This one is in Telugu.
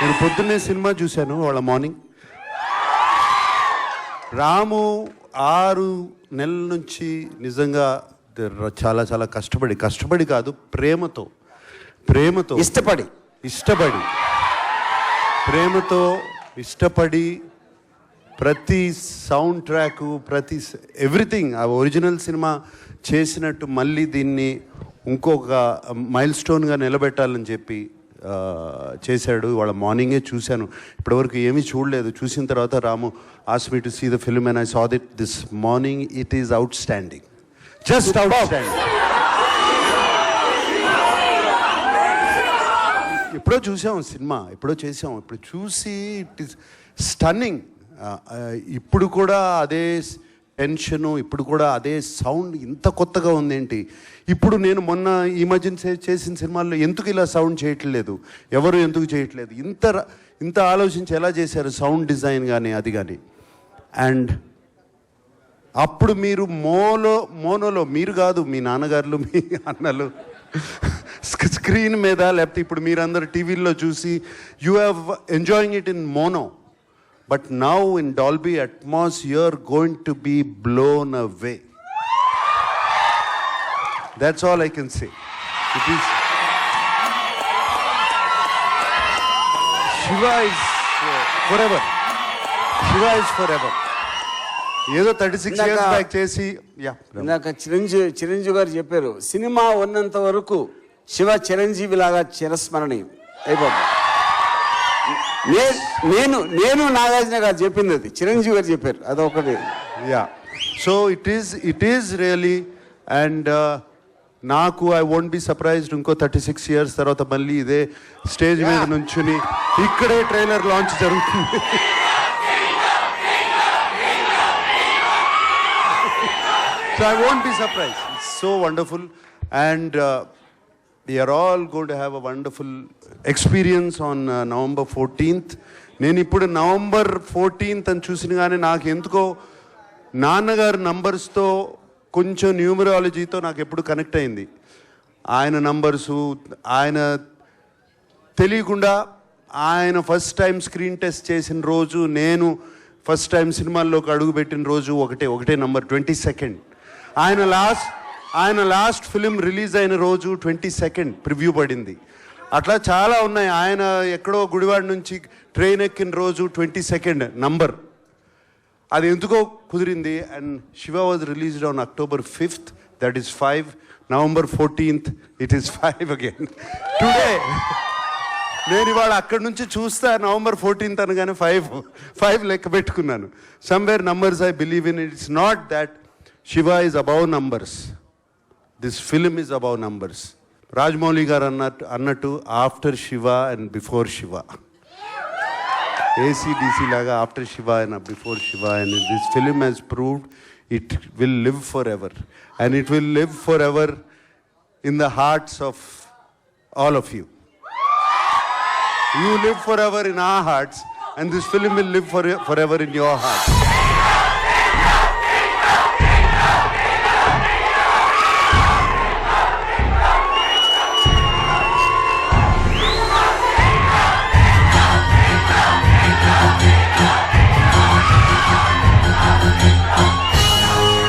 నేను పొద్దున్నే సినిమా చూశాను వాళ్ళ మార్నింగ్. రాము ఆరు నెలల నుంచి నిజంగా చాలా చాలా కష్టపడి కష్టపడి కాదు ప్రేమతో ప్రేమతో ఇష్టపడి. ఇష్టపడి. ప్రేమతో ఇష్టపడి ప్రతి సౌండ్ ట్రాక్ ప్రతి ఎవ్రీథింగ్ ఆ ఒరిజినల్ సినిమా చేసినట్టు మళ్ళీ దీన్ని ఇంకొక మైల్ స్టోన్గా నిలబెట్టాలని చెప్పి చేశాడు. వాళ్ళ మార్నింగే చూశాను. ఇప్పటివరకు ఏమీ చూడలేదు. చూసిన తర్వాత రాము ఆస్ me to see the film and I saw it this morning it is outstanding just outstanding ఎప్పుడో చూసాం సినిమా. ఎప్పుడో చేసాం. ఇప్పుడు చూసి ఇట్ ఇస్ స్టన్నింగ్ ఇప్పుడు కూడా అదే టెన్షను ఇప్పుడు కూడా అదే సౌండ్ ఇంత కొత్తగా ఉందేంటి? ఇప్పుడు నేను మొన్న ఈ చేసిన సినిమాల్లో ఎందుకు ఇలా సౌండ్ చేయట్లేదు? ఎవరు ఎందుకు చేయట్లేదు? ఇంత ఇంత ఆలోచించి ఎలా చేశారు సౌండ్ డిజైన్ కానీ అది కానీ అండ్ అప్పుడు మీరు మోలో మోనోలో మీరు కాదు మీ నాన్నగారులు మీ అన్నలు స్క్రీన్ మీద లేకపోతే ఇప్పుడు మీరందరూ టీవీల్లో చూసి you have enjoying it in mono but now in Dolby Atmos you're going to be blown away that's all I can say it is Shiva is forever Shiva is forever ఏదో థర్టీ సిక్స్ ఇందాక- ఇయర్స్ బ్యాక్ చేసి ఇందాక చిరంజీవి చిరంజీవి గారు చెప్పారు సినిమా ఉన్నంత వరకు శివ చిరంజీవి లాగా చిరస్మరణీయం. అయిపోతుంది. నేను నేను నాగార్జున గారు చెప్పింది అది. చిరంజీవి గారు చెప్పారు. అదొకటి. Yeah so it is it is really and నాకు ఐ వోంట్ బి సర్ప్రైజ్డ్ ఇంకో థర్టీ సిక్స్ ఇయర్స్ తర్వాత మళ్ళీ ఇదే స్టేజ్ మీద. నుంచుని ఇక్కడే ట్రైలర్ లాంచ్ జరుగుతుంది. So I won't be surprise so wonderful and we are all got have a wonderful experience on November fourteenth నేను ఇప్పుడు నవంబర్ ఫోర్టీన్త్ అని చూసిన కానీ నాకు ఎందుకో నాన్నగారు నంబర్స్తో కొంచెం న్యూమరాలజీతో నాకు ఎప్పుడు కనెక్ట్ అయింది. ఆయన నంబర్సు ఆయన తెలియకుండా ఆయన ఫస్ట్ టైం స్క్రీన్ టెస్ట్ చేసిన రోజు నేను ఫస్ట్ టైం సినిమాల్లోకి అడుగుపెట్టిన రోజు ఒకటే ఒకటే నంబర్ ట్వంటీ సెకండ్ ఆయన లాస్ట్ ఆయన లాస్ట్ ఫిలిం రిలీజ్ అయిన రోజు ట్వంటీ సెకండ్ ప్రివ్యూ పడింది. అట్లా చాలా ఉన్నాయి. ఆయన ఎక్కడో గుడివాడ నుంచి ట్రైన్ ఎక్కిన రోజు ట్వంటీ సెకండ్ నంబర్. అది ఎందుకో కుదిరింది. And Shiva was released on October fifth. That is five November fourteenth it is five again today నేను ఇవాళ అక్కడి నుంచి చూస్తా నవంబర్ ఫోర్టీన్త్ అనగానే ఫైవ్ ఫైవ్ లెక్క పెట్టుకున్నాను. Somewhere numbers I believe in it's not that Shiva is above numbers this film is above numbers Rajamouli garu అన్నట్టు అన్నట్టు after Shiva and before Shiva ACDC లాగా after Shiva and before Shiva and this film has proved it will live forever and it will live forever in the hearts of all of you You. Live forever in our hearts, and this film will live for, forever in your heart.